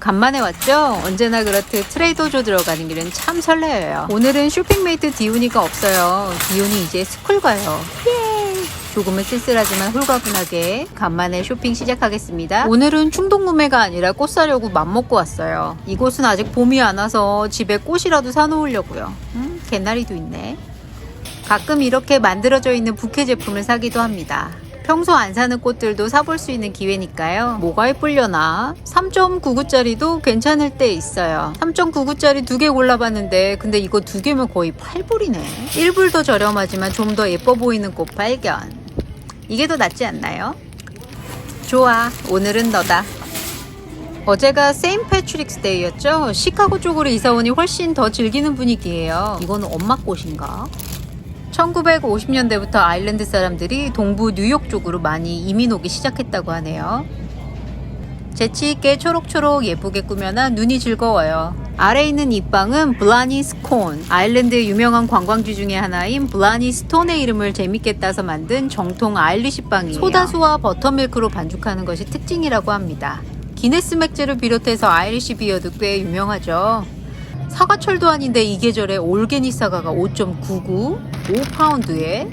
간만에 왔죠? 언제나 그렇듯 트레이더조 들어가는 길은 참 설레어요. 오늘은 쇼핑메이트 디훈이가 없어요. 디훈이 이제 스쿨 가요. 예. 조금은 쓸쓸하지만 홀가분하게 간만에 쇼핑 시작하겠습니다. 오늘은 충동 구매가 아니라 꽃 사려고 맘먹고 왔어요. 이곳은 아직 봄이 안 와서 집에 꽃이라도 사놓으려고요. 음, 개나리도 있네. 가끔 이렇게 만들어져 있는 부케 제품을 사기도 합니다. 평소 안 사는 꽃들도 사볼 수 있는 기회니까요. 뭐가 예쁠려나? 3.99짜리도 괜찮을 때 있어요. 3.99짜리 두 개 골라봤는데 근데 이거 두 개면 거의 8불이네. 1불 더 저렴하지만 좀 더 예뻐 보이는 꽃 발견. 이게 더 낫지 않나요? 좋아, 오늘은 너다. 어제가 세인 패트릭스 데이였죠? 시카고 쪽으로 이사 오니 훨씬 더 즐기는 분위기예요. 이건 엄마 꽃인가? 1950년대부터 아일랜드 사람들이 동부 뉴욕 쪽으로 많이 이민 오기 시작했다고 하네요. 재치있게 초록초록 예쁘게 꾸며놔 눈이 즐거워요. 아래 있는 이 빵은 블라니 스콘. 아일랜드의 유명한 관광지 중에 하나인 블라니 스톤의 이름을 재밌게 따서 만든 정통 아일리시 빵이에요. 소다수와 버터밀크로 반죽하는 것이 특징이라고 합니다. 기네스 맥주를 비롯해서 아이리시 비어도 꽤 유명하죠. 사과철도 아닌데 이 계절에 올게니 사과가 5.99, 5파운드에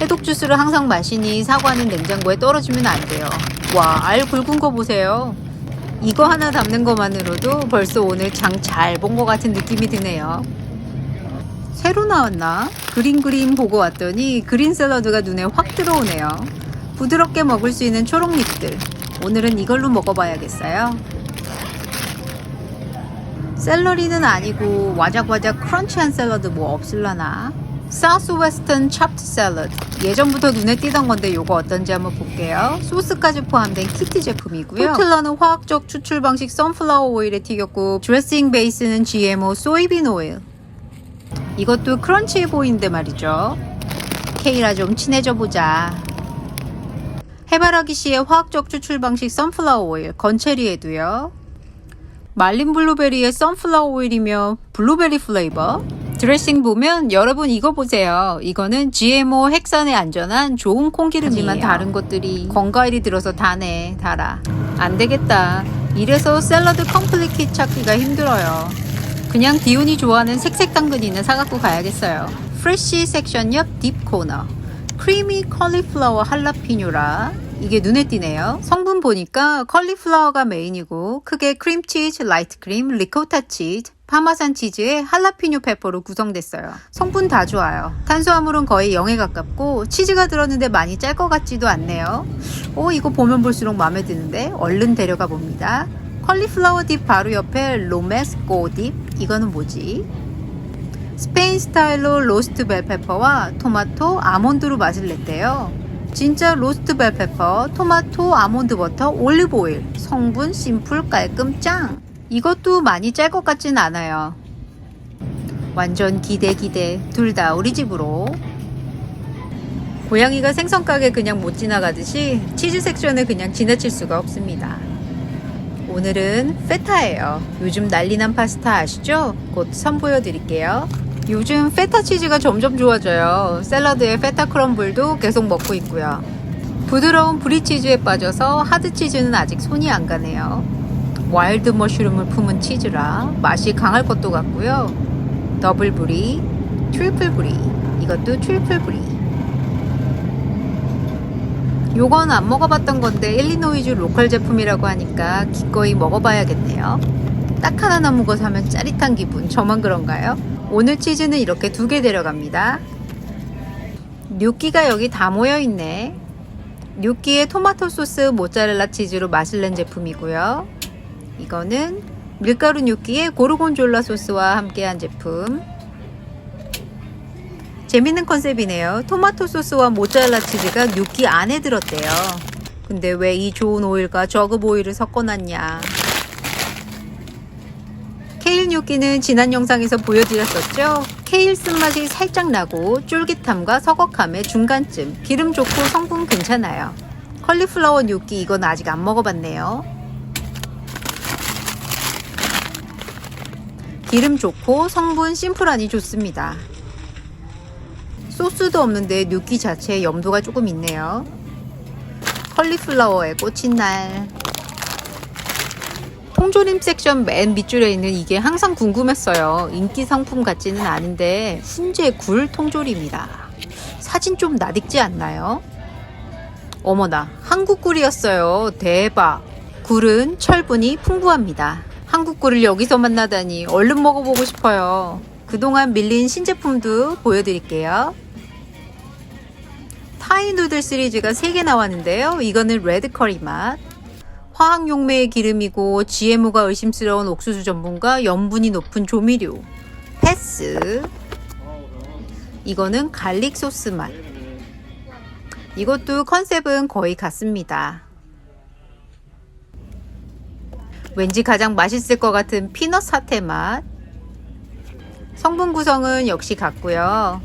해독 주스를 항상 마시니 사과는 냉장고에 떨어지면 안 돼요. 와, 알 굵은 거 보세요. 이거 하나 담는 것만으로도 벌써 오늘 장 잘 본 것 같은 느낌이 드네요. 새로 나왔나? 그린 그림 보고 왔더니 그린 샐러드가 눈에 확 들어오네요. 부드럽게 먹을 수 있는 초록잎들. 오늘은 이걸로 먹어봐야겠어요. 샐러리는 아니고 와작와작 크런치한 샐러드 뭐 없을라나? 사우스 웨스턴 찹트 샐러드 예전부터 눈에 띄던 건데 요거 어떤지 한번 볼게요. 소스까지 포함된 키트 제품이고요. 토틀러는 화학적 추출 방식 선플라워 오일에 튀겼고 드레싱 베이스는 GMO 소이빈 오일 이것도 크런치해 보이는데 말이죠. 케이라 좀 친해져 보자. 해바라기 씨의 화학적 추출 방식 선플라워 오일 건체리에도요 말린 블루베리의 선플라워 오일이며 블루베리 플레이버 드레싱 보면 여러분 이거 보세요. 이거는 GMO 핵산에 안전한 좋은 콩기름이에요. 하지만 다른 것들이 건과일이 들어서 다네 달아. 안 되겠다. 이래서 샐러드 컴플릿 킷 찾기가 힘들어요. 그냥 디온이 좋아하는 색색 당근이는 사갖고 가야겠어요. 프레쉬 섹션 옆 딥 코너. 크리미 컬리플라워 할라피뇨라. 이게 눈에 띄네요. 성분 보니까 컬리플라워가 메인이고 크게 크림치즈, 라이트 크림, 리코타 치즈, 파마산 치즈에 할라피뇨 페퍼로 구성됐어요. 성분 다 좋아요. 탄수화물은 거의 0에 가깝고 치즈가 들었는데 많이 짤 것 같지도 않네요. 오 이거 보면 볼수록 마음에 드는데 얼른 데려가 봅니다. 컬리플라워 딥 바로 옆에 로메스코 딥 이거는 뭐지? 스페인 스타일로 로스트 벨페퍼와 토마토, 아몬드로 맛을 냈대요. 진짜 로스트 벨페퍼, 토마토, 아몬드 버터, 올리브 오일. 성분 심플 깔끔 짱. 이것도 많이 짤 것 같진 않아요. 완전 기대 기대. 둘 다 우리 집으로. 고양이가 생선 가게 그냥 못 지나가듯이 치즈 섹션을 그냥 지나칠 수가 없습니다. 오늘은 페타예요. 요즘 난리난 파스타 아시죠? 곧 선보여 드릴게요. 요즘 페타 치즈가 점점 좋아져요. 샐러드에 페타 크럼블도 계속 먹고 있고요. 부드러운 브리치즈에 빠져서 하드 치즈는 아직 손이 안 가네요. 와일드 머쉬룸을 품은 치즈라 맛이 강할 것도 같고요. 더블 브리, 트리플 브리, 이것도 트리플 브리. 요건 안 먹어봤던 건데 일리노이주 로컬 제품이라고 하니까 기꺼이 먹어봐야겠네요. 딱 하나 남은 거 사면 짜릿한 기분. 저만 그런가요? 오늘 치즈는 이렇게 두 개 데려갑니다. 뇨끼가 여기 다 모여 있네. 뇨끼의 토마토 소스 모짜렐라 치즈로 낸 제품이고요. 이거는 밀가루 뇨끼의 고르곤졸라 소스와 함께한 제품. 재밌는 컨셉이네요. 토마토 소스와 모짜렐라 치즈가 뇨끼 안에 들었대요. 근데 왜 이 좋은 오일과 저급 오일을 섞어놨냐. 케일 뇨끼는 지난 영상에서 보여드렸었죠? 케일 쓴맛이 살짝 나고 쫄깃함과 서걱함의 중간쯤 기름 좋고 성분 괜찮아요. 컬리플라워 뇨끼 이건 아직 안 먹어봤네요. 기름 좋고 성분 심플하니 좋습니다. 소스도 없는데 뇨끼 자체에 염도가 조금 있네요. 컬리플라워에 꽂힌 날 통조림 섹션 맨 밑줄에 있는 이게 항상 궁금했어요. 인기 상품 같지는 않은데 훈제 굴 통조림이다. 사진 좀 나딕지 않나요? 어머나 한국 굴이었어요. 대박. 굴은 철분이 풍부합니다. 한국 굴을 여기서 만나다니 얼른 먹어보고 싶어요. 그동안 밀린 신제품도 보여드릴게요. 타이 누들 시리즈가 3개 나왔는데요. 이거는 레드 커리 맛. 화학 용매의 기름이고 GMO가 의심스러운 옥수수 전분과 염분이 높은 조미료. 패스. 이거는 갈릭 소스 맛. 이것도 컨셉은 거의 같습니다. 왠지 가장 맛있을 것 같은 피넛 사태 맛. 성분 구성은 역시 같고요.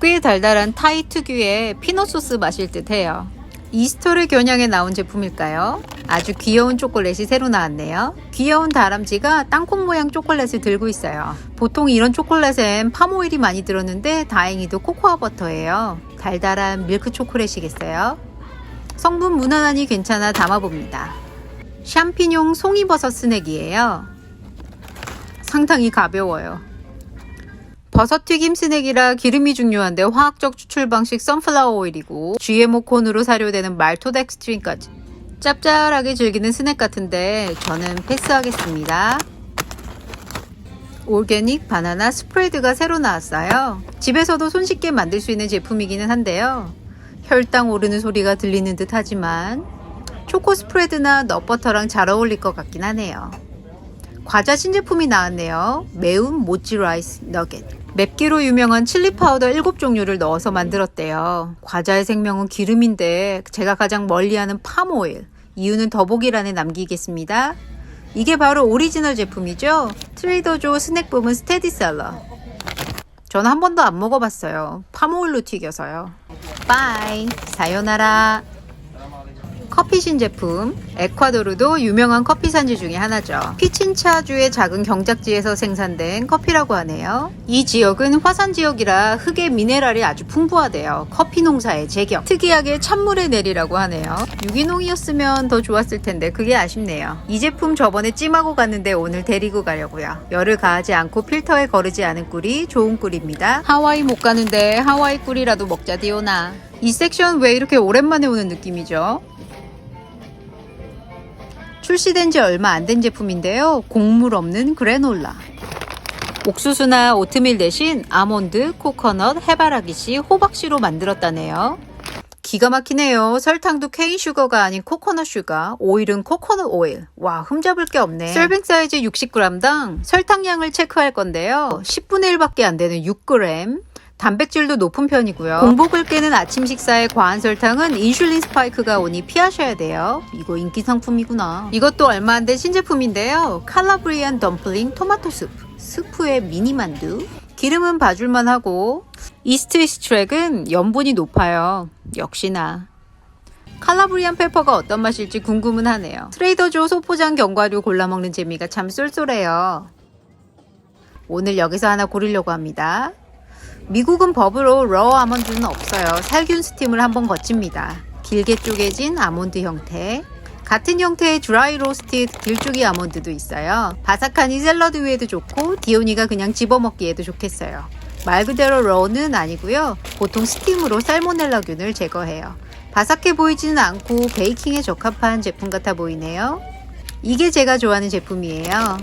꽤 달달한 타이 특유의 피넛 소스 맛일 듯 해요. 이스터를 겨냥해 나온 제품일까요? 아주 귀여운 초콜릿이 새로 나왔네요. 귀여운 다람쥐가 땅콩 모양 초콜릿을 들고 있어요. 보통 이런 초콜릿엔 팜오일이 많이 들었는데 다행히도 코코아 버터예요. 달달한 밀크 초콜릿이겠어요? 성분 무난하니 괜찮아 담아봅니다. 샴피뇽 송이버섯 스낵이에요. 상당히 가벼워요. 버섯 튀김 스낵이라 기름이 중요한데 화학적 추출 방식 선플라워 오일이고 GMO 콘으로 사료되는 말토덱스트린까지 짭짤하게 즐기는 스낵 같은데 저는 패스하겠습니다. 올게닉 바나나 스프레드가 새로 나왔어요. 집에서도 손쉽게 만들 수 있는 제품이기는 한데요. 혈당 오르는 소리가 들리는 듯 하지만 초코 스프레드나 넛버터랑 잘 어울릴 것 같긴 하네요. 과자 신제품이 나왔네요. 매운 모찌 라이스 너겟. 맵기로 유명한 칠리 파우더 7종류를 넣어서 만들었대요. 과자의 생명은 기름인데 제가 가장 멀리하는 팜오일. 이유는 더보기란에 남기겠습니다. 이게 바로 오리지널 제품이죠. 트레이더조 스낵 부문 스테디셀러. 저는 한 번도 안 먹어봤어요. 팜오일로 튀겨서요. 빠이. 사요나라. 커피 신 제품 에콰도르도 유명한 커피 산지 중에 하나죠. 피친차주의 작은 경작지에서 생산된 커피라고 하네요. 이 지역은 화산 지역이라 흙의 미네랄이 아주 풍부하대요. 커피 농사의 제격. 특이하게 찬물에 내리라고 하네요. 유기농이었으면 더 좋았을 텐데 그게 아쉽네요. 이 제품 저번에 찜하고 갔는데 오늘 데리고 가려고요. 열을 가하지 않고 필터에 거르지 않은 꿀이 좋은 꿀입니다. 하와이 못 가는데 하와이 꿀이라도 먹자 디오나. 이 섹션 왜 이렇게 오랜만에 오는 느낌이죠? 출시된 지 얼마 안 된 제품인데요. 곡물 없는 그래놀라. 옥수수나 오트밀 대신 아몬드, 코코넛, 해바라기씨, 호박씨로 만들었다네요. 기가 막히네요. 설탕도 케인 슈거가 아닌 코코넛 슈가, 오일은 코코넛 오일. 와, 흠잡을 게 없네. 서빙 사이즈 60g당 설탕량을 체크할 건데요. 10분의 1밖에 안 되는 6g. 단백질도 높은 편이고요. 공복을 깨는 아침 식사에 과한 설탕은 인슐린 스파이크가 오니 피하셔야 돼요. 이거 인기 상품이구나. 이것도 얼마 안 된 신제품인데요. 칼라브리안 덤플링 토마토 스프. 스프에 미니 만두. 기름은 봐줄만 하고 이스트 이스트랙은 염분이 높아요. 역시나. 칼라브리안 페퍼가 어떤 맛일지 궁금은 하네요. 트레이더조 소포장 견과류 골라 먹는 재미가 참 쏠쏠해요. 오늘 여기서 하나 고르려고 합니다. 미국은 법으로 러어 아몬드는 없어요. 살균 스팀을 한번 거칩니다. 길게 쪼개진 아몬드 형태. 같은 형태의 드라이 로스티드 길쭉이 아몬드도 있어요. 바삭하니 샐러드 위에도 좋고 디오니가 그냥 집어먹기에도 좋겠어요. 말 그대로 러는 아니고요. 보통 스팀으로 살모넬라균을 제거해요. 바삭해 보이지는 않고 베이킹에 적합한 제품 같아 보이네요. 이게 제가 좋아하는 제품이에요.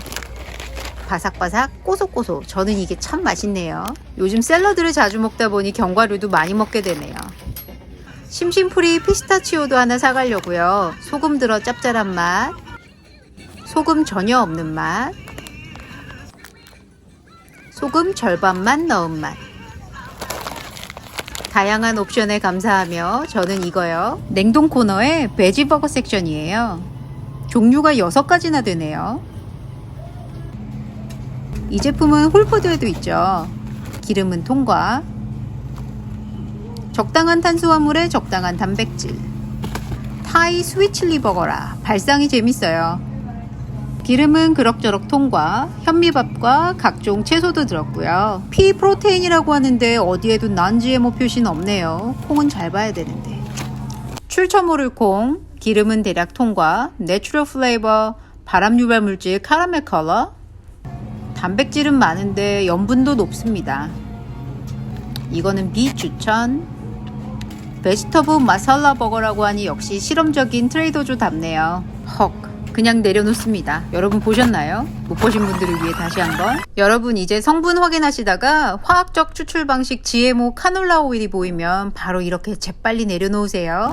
바삭바삭 꼬소꼬소. 저는 이게 참 맛있네요. 요즘 샐러드를 자주 먹다 보니 견과류도 많이 먹게 되네요. 심심풀이 피스타치오도 하나 사가려고요. 소금 들어 짭짤한 맛. 소금 전혀 없는 맛. 소금 절반만 넣은 맛. 다양한 옵션에 감사하며 저는 이거요. 냉동 코너에 베지버거 섹션이에요. 종류가 6가지나 되네요 이 제품은 홀푸드에도 있죠. 기름은 통과. 적당한 탄수화물에 적당한 단백질. 타이 스위칠리 버거라. 발상이 재밌어요. 기름은 그럭저럭 통과, 현미밥과 각종 채소도 들었고요. 피 프로테인이라고 하는데 어디에도 난 GMO 표시는 없네요. 콩은 잘 봐야 되는데. 출처 모를 콩, 기름은 대략 통과, 내추럴 플레이버, 발암 유발 물질 카라멜 컬러, 단백질은 많은데 염분도 높습니다. 이거는 비추천. 베지터브 마살라 버거라고 하니 역시 실험적인 트레이더조 답네요. 헉. 그냥 내려놓습니다. 여러분 보셨나요? 못 보신 분들을 위해 다시 한번. 여러분 이제 성분 확인하시다가 화학적 추출 방식 GMO 카놀라 오일이 보이면 바로 이렇게 재빨리 내려놓으세요.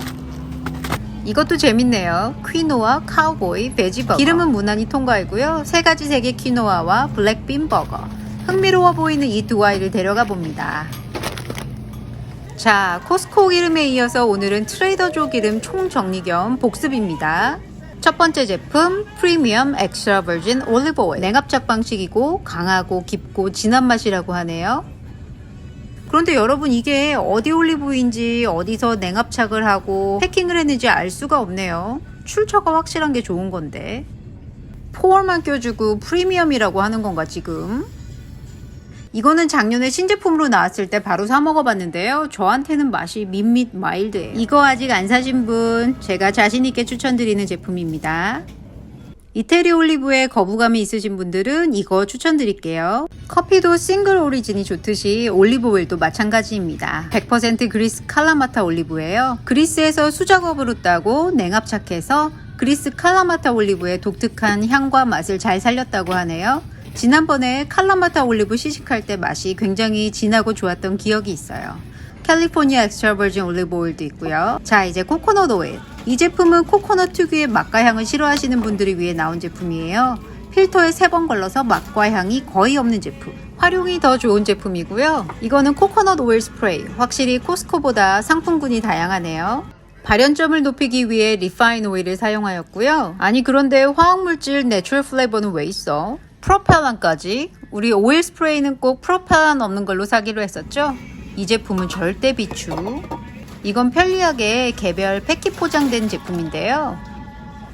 이것도 재밌네요. 퀴노아, 카우보이, 베지버거. 기름은 무난히 통과이고요. 세 가지 색의 퀴노아와 블랙빈 버거. 흥미로워 보이는 이 두 아이를 데려가 봅니다. 자, 코스코 기름에 이어서 오늘은 트레이더조 기름 총정리 겸 복습입니다. 첫 번째 제품 프리미엄 엑스트라 버진 올리브 오일 냉압착 방식이고 강하고 깊고 진한 맛이라고 하네요. 그런데 여러분 이게 어디 올리브인지 어디서 냉압착을 하고 패킹을 했는지 알 수가 없네요. 출처가 확실한 게 좋은 건데. 포얼만 껴주고 프리미엄이라고 하는 건가 지금? 이거는 작년에 신제품으로 나왔을 때 바로 사 먹어봤는데요. 저한테는 맛이 밋밋 마일드예요. 이거 아직 안 사신 분 제가 자신있게 추천드리는 제품입니다. 이태리 올리브에 거부감이 있으신 분들은 이거 추천드릴게요. 커피도 싱글 오리진이 좋듯이 올리브 오일도 마찬가지입니다. 100% 그리스 칼라마타 올리브예요. 그리스에서 수작업으로 따고 냉압착해서 그리스 칼라마타 올리브의 독특한 향과 맛을 잘 살렸다고 하네요. 지난번에 칼라마타 올리브 시식할 때 맛이 굉장히 진하고 좋았던 기억이 있어요. 캘리포니아 엑스트라 버진 올리브 오일도 있고요. 자, 이제 코코넛 오일. 이 제품은 코코넛 특유의 맛과 향을 싫어하시는 분들을 위해 나온 제품이에요. 필터에 3번 걸러서 맛과 향이 거의 없는 제품. 활용이 더 좋은 제품이고요. 이거는 코코넛 오일 스프레이. 확실히 코스코보다 상품군이 다양하네요. 발연점을 높이기 위해 리파인 오일을 사용하였고요. 아니 그런데 화학물질 내추럴 플레이버는 왜 있어? 프로펠란까지? 우리 오일 스프레이는 꼭 프로펠란 없는 걸로 사기로 했었죠? 이 제품은 절대 비추. 이건 편리하게 개별 패킷 포장된 제품인데요.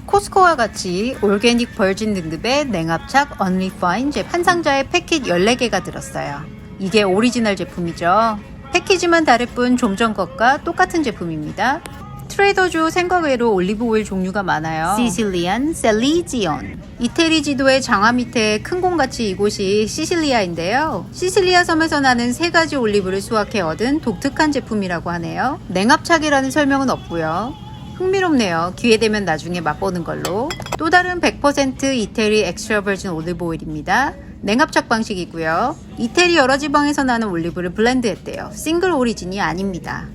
코스코와 같이 올게닉 벌진 등급의 냉압착 언리파인 한 상자에 패킷 14개가 들었어요. 이게 오리지널 제품이죠. 패키지만 다를 뿐 좀 전 것과 똑같은 제품입니다. 트레이더조 생과외로 올리브 오일 종류가 많아요. 시실리안 셀리지온. 이태리 지도의 장화 밑에 큰 공같이 이곳이 시실리아인데요. 시실리아 섬에서 나는 세 가지 올리브를 수확해 얻은 독특한 제품이라고 하네요. 냉압착이라는 설명은 없고요. 흥미롭네요. 기회 되면 나중에 맛보는 걸로. 또 다른 100% 이태리 엑스트라 버진 올리브 오일입니다. 냉압착 방식이고요. 이태리 여러 지방에서 나는 올리브를 블렌드했대요. 싱글 오리진이 아닙니다.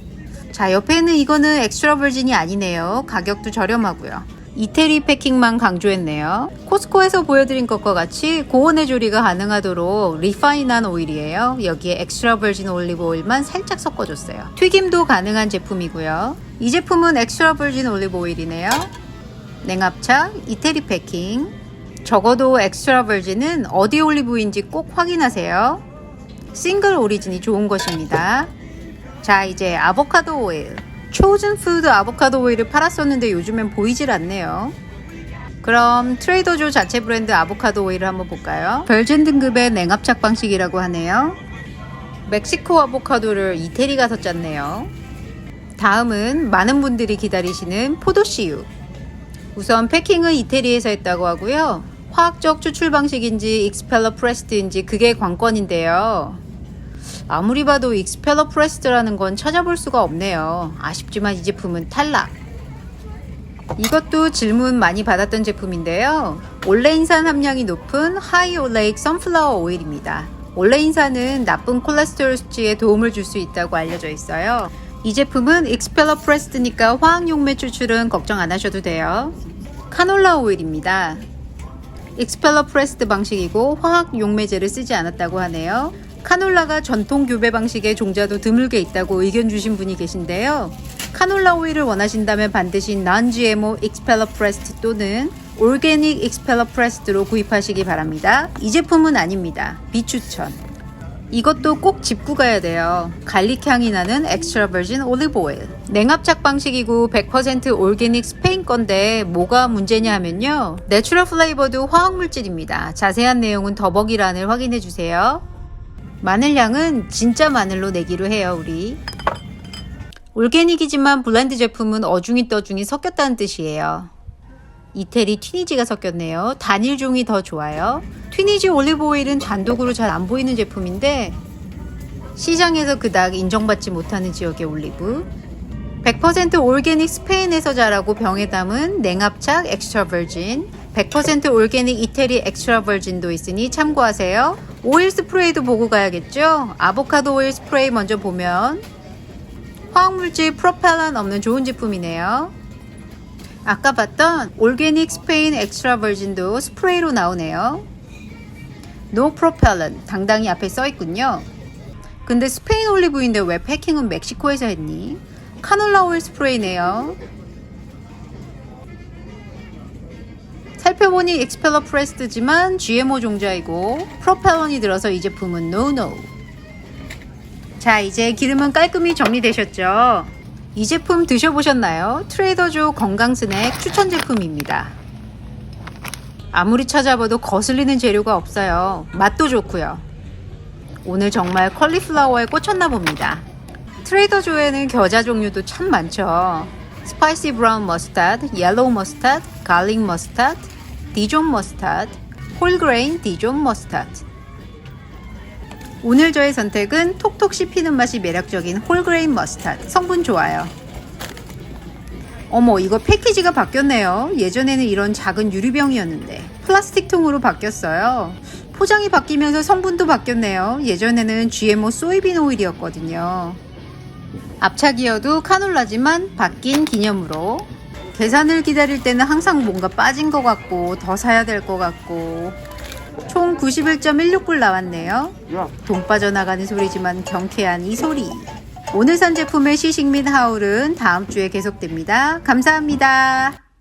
자, 옆에는 이거는 엑스트라 버진이 아니네요. 가격도 저렴하고요. 이태리 패킹만 강조했네요. 코스코에서 보여드린 것과 같이 고온의 조리가 가능하도록 리파인한 오일이에요. 여기에 엑스트라 버진 올리브 오일만 살짝 섞어줬어요. 튀김도 가능한 제품이고요. 이 제품은 엑스트라 버진 올리브 오일이네요. 냉압착, 이태리 패킹. 적어도 엑스트라 버진은 어디 올리브인지 꼭 확인하세요. 싱글 오리진이 좋은 것입니다. 자, 이제 아보카도 오일. 초즌 푸드 아보카도 오일을 팔았었는데 요즘엔 보이질 않네요. 그럼 트레이더조 자체 브랜드 아보카도 오일을 한번 볼까요? 별진 등급의 냉압착 방식이라고 하네요. 멕시코 아보카도를 이태리 가서 짰네요. 다음은 많은 분들이 기다리시는 포도씨유. 우선 패킹은 이태리에서 했다고 하고요. 화학적 추출 방식인지 익스펠러 프레스트인지 그게 관건인데요. 아무리 봐도 익스펠러 프레스트라는 건 찾아볼 수가 없네요. 아쉽지만 이 제품은 탈락. 이것도 질문 많이 받았던 제품인데요. 올레인산 함량이 높은 하이 올레익 선플라워 오일입니다. 올레인산은 나쁜 콜레스테롤 수치에 도움을 줄 수 있다고 알려져 있어요. 이 제품은 익스펠러 프레스트니까 화학 용매 추출은 걱정 안 하셔도 돼요. 카놀라 오일입니다. 익스펠러 프레스트 방식이고 화학 용매제를 쓰지 않았다고 하네요. 카놀라가 전통 교배 방식의 종자도 드물게 있다고 의견 주신 분이 계신데요. 카놀라 오일을 원하신다면 반드시 non-GMO 익스펠러 프레스트 또는 올게닉 익스펠러 프레스트로 구입하시기 바랍니다. 이 제품은 아닙니다. 비추천. 이것도 꼭 짚고 가야 돼요. 갈릭 향이 나는 엑스트라 버진 올리브 오일. 냉압착 방식이고 100% 올게닉 스페인 건데 뭐가 문제냐 하면요. 내추럴 플레이버도 화학 물질입니다. 자세한 내용은 더보기란을 확인해 주세요. 마늘 향은 진짜 마늘로 내기로 해요, 우리. 올게닉이지만 블렌드 제품은 어중이 떠중이 섞였다는 뜻이에요. 이태리 튀니지가 섞였네요. 단일 종이 더 좋아요. 튀니지 올리브 오일은 단독으로 잘 안 보이는 제품인데 시장에서 그닥 인정받지 못하는 지역의 올리브 100% 올게닉 스페인에서 자라고 병에 담은 냉합착 엑스트라 버진 100% 올게닉 이태리 엑스트라 버진도 있으니 참고하세요. 오일 스프레이도 보고 가야겠죠? 아보카도 오일 스프레이 먼저 보면 화학물질 프로펠란 없는 좋은 제품이네요. 아까 봤던 올게닉 스페인 엑스트라 버진도 스프레이로 나오네요. 노 프로펠런 당당히 앞에 써 있군요. 근데 스페인 올리브인데 왜 패킹은 멕시코에서 했니? 카놀라 오일 스프레이네요. 살펴보니 익스펠러 프레스드지만 GMO 종자이고 프로펠런이 들어서 이 제품은 노노. 자 이제 기름은 깔끔히 정리되셨죠? 이 제품 드셔보셨나요? 트레이더조 건강 스낵 추천 제품입니다. 아무리 찾아봐도 거슬리는 재료가 없어요. 맛도 좋고요. 오늘 정말 컬리플라워에 꽂혔나 봅니다. 트레이더조에는 겨자 종류도 참 많죠. 스파이시 브라운 머스타드, 옐로우 머스타드, 갈릭 머스타드, 디존 머스타드, 홀그레인 디존 머스타드. 오늘 저의 선택은 톡톡 씹히는 맛이 매력적인 홀그레인 머스타드. 성분 좋아요. 어머, 이거 패키지가 바뀌었네요. 예전에는 이런 작은 유리병이었는데 플라스틱 통으로 바뀌었어요. 포장이 바뀌면서 성분도 바뀌었네요. 예전에는 GMO 소이빈 오일이었거든요. 앞차기여도 카놀라지만 바뀐 기념으로 계산을 기다릴 때는 항상 뭔가 빠진 것 같고 더 사야 될 것 같고 총 91.16불 나왔네요. 돈 빠져나가는 소리지만 경쾌한 이 소리. 오늘 산 제품의 시식 및 하울은 다음 주에 계속됩니다. 감사합니다.